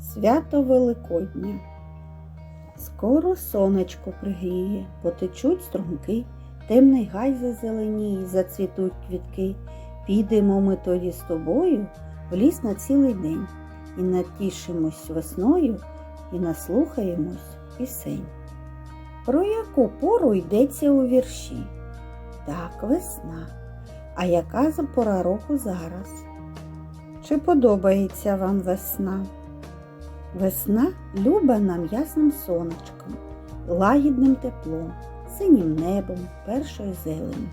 Свято Великодня. Скоро сонечко пригріє, потечуть струмки, темний гай зазеленіє, зацвітуть квітки. Підемо ми тоді з тобою в ліс на цілий день і натішимось весною, і наслухаємось пісень. Про яку пору йдеться у вірші? Так, весна. А яка за пора року зараз? Чи подобається вам весна? Весна люба нам ясним сонечком, лагідним теплом, синім небом, першою зеленю.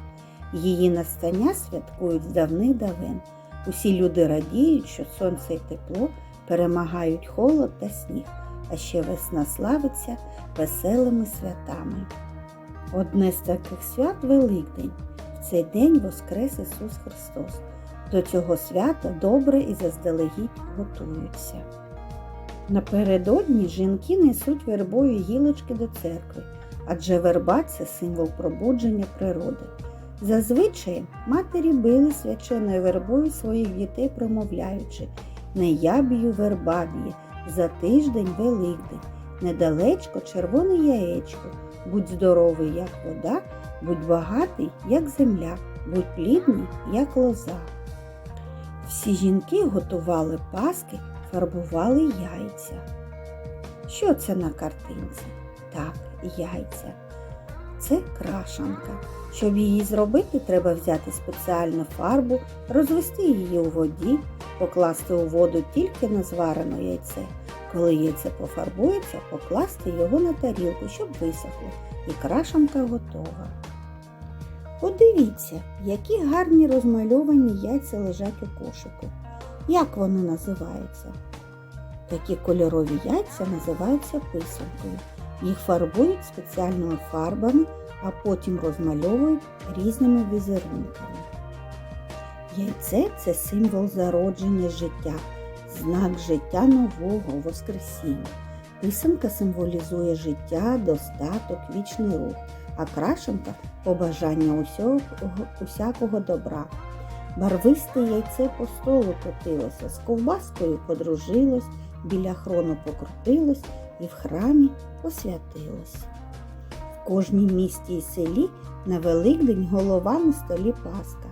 Її настання святкують з давних давен. Усі люди радіють, що сонце й тепло перемагають холод та сніг, а ще весна славиться веселими святами. Одне з таких свят Великдень. В цей день воскрес Ісус Христос. До цього свята добре і заздалегідь готуються. Напередодні жінки несуть вербою гілочки до церкви, адже верба це символ пробудження природи. Зазвичай матері били свяченою вербою своїх дітей, промовляючи не я б'ю верба б'є, за тиждень Великдень, недалечко червоне яєчко, будь здоровий, як вода, будь багатий, як земля, будь плідний, як лоза. Всі жінки готували паски, фарбували яйця. Що це на картинці? Так, яйця. Це крашанка. Щоб її зробити, треба взяти спеціальну фарбу, розвести її у воді, покласти у воду тільки на зварене яйце. Коли яйце пофарбується, покласти його на тарілку, щоб висохло, і крашанка готова. Подивіться, які гарні розмальовані яйця лежать у кошику. Як вони називаються? Такі кольорові яйця називаються писанкою. Їх фарбують спеціальними фарбами, а потім розмальовують різними візерунками. Яйце це символ зародження життя, знак життя нового, Воскресіння. Писанка символізує життя, достаток, вічний рух, а крашенка побажання усього, усякого добра. Барвисте яйце по столу котилося, з ковбаскою подружилось, біля хрону покрутилось і в храмі посвятилось. В кожній місті і селі на Великдень голова на столі Паска.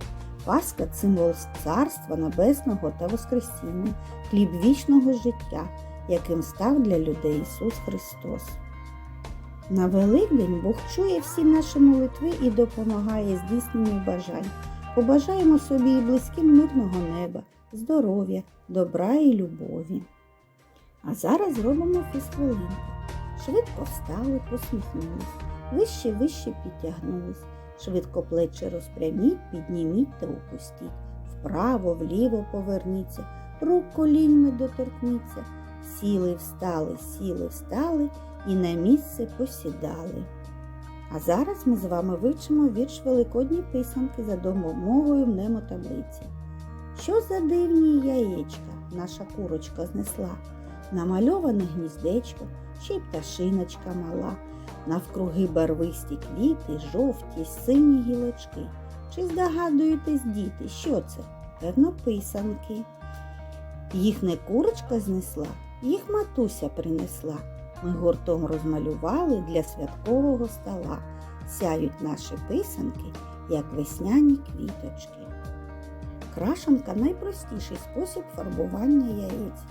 Паска символ царства небесного та Воскресіння, хліб вічного життя, яким став для людей Ісус Христос. На Великдень Бог чує всі наші молитви і допомагає здійсненню бажань. Побажаємо собі і близьким мирного неба, здоров'я, добра і любові. А зараз зробимо фізхвилинку. Швидко встали, посміхнулись, вище вище підтягнулись, швидко плечі розпряміть, підніміть та опустіть. Вправо, вліво поверніться, рук коліньми доторкніться. Сіли, встали, сіли, встали і на місце посідали. А зараз ми з вами вивчимо вірш Великодні писанки за допомогою мнемотаблиці. Що за дивні яєчка наша курочка знесла? Намальоване гніздечко, ще й пташиночка мала, навкруги барвисті квіти, жовті, сині гілочки. Чи здогадуєтесь, діти, що це? Певно, писанки. Їх не курочка знесла, їх матуся принесла. Ми гуртом розмалювали для святкового стола. Сяють наші писанки, як весняні квіточки. Крашенка найпростіший спосіб фарбування яєць.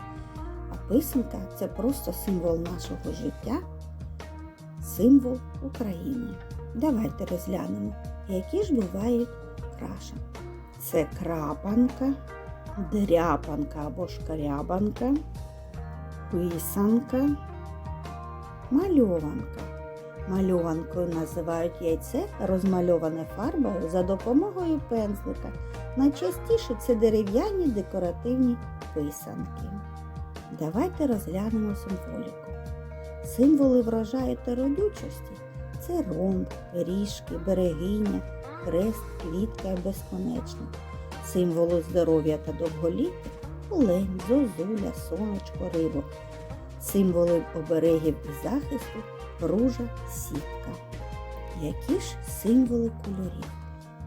А писанка це просто символ нашого життя, символ України. Давайте розглянемо, які ж бувають крашенки. Це крапанка, дряпанка або шкарябанка, писанка, мальованка. Мальованкою називають яйце, розмальоване фарбою за допомогою пензлика. Найчастіше це дерев'яні декоративні писанки. Давайте розглянемо символіку. Символи врожаю та родючості це ромб, ріжки, берегиня, хрест, квітка і безконечник. Символи здоров'я та довголіття олень, зозуля, сонечко, рибок. Символи оберегів і захисту ружа, сітка. Які ж символи кольорів?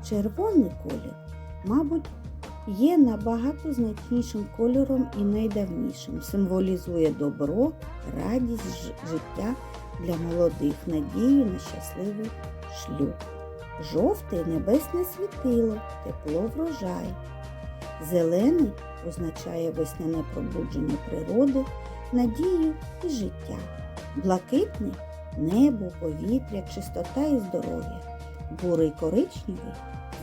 Червоний колір, мабуть, є набагато значнішим кольором і найдавнішим. Символізує добро, радість життя для молодих, надію на щасливий шлюб. Жовтий небесне світило, тепло врожай. Зелений означає весняне пробудження природи, надію і життя. Блакитний небо, повітря, чистота і здоров'я. Бурий коричневий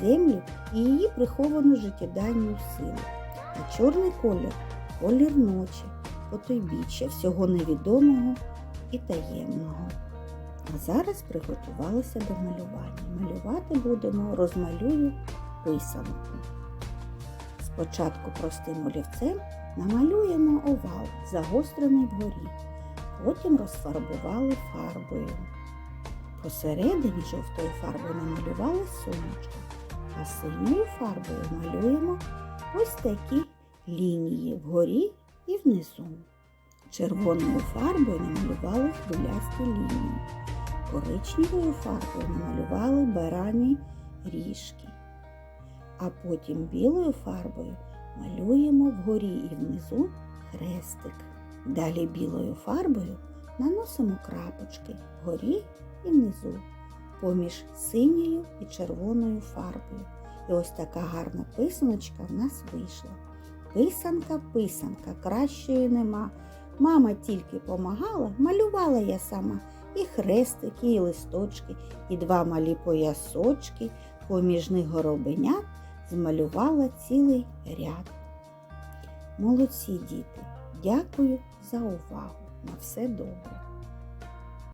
землю і її приховану життєдайну силу. А чорний колір колір ночі, потойбіччя всього невідомого і таємного. А зараз приготувалися до малювання. Малювати будемо розмалюю писанку. Спочатку простим олівцем намалюємо овал, загострений вгорі. Потім розфарбували фарбою. Посередині жовтою фарбою намалювали сонечко, а синьою фарбою малюємо ось такі лінії вгорі і внизу. Червоною фарбою намалювали хвилясті лінії. Коричневою фарбою намалювали барані ріжки. А потім білою фарбою малюємо вгорі і внизу хрестик. Далі білою фарбою наносимо крапочки вгорі і внизу, поміж синьою і червоною фарбою. І ось така гарна писаночка в нас вийшла. Писанка, писанка, кращої нема. Мама тільки помагала, малювала я сама і хрестики, і листочки, і два малі поясочки, поміж них горобенят змалювала цілий ряд. Молодці діти, дякую за увагу. На все добре.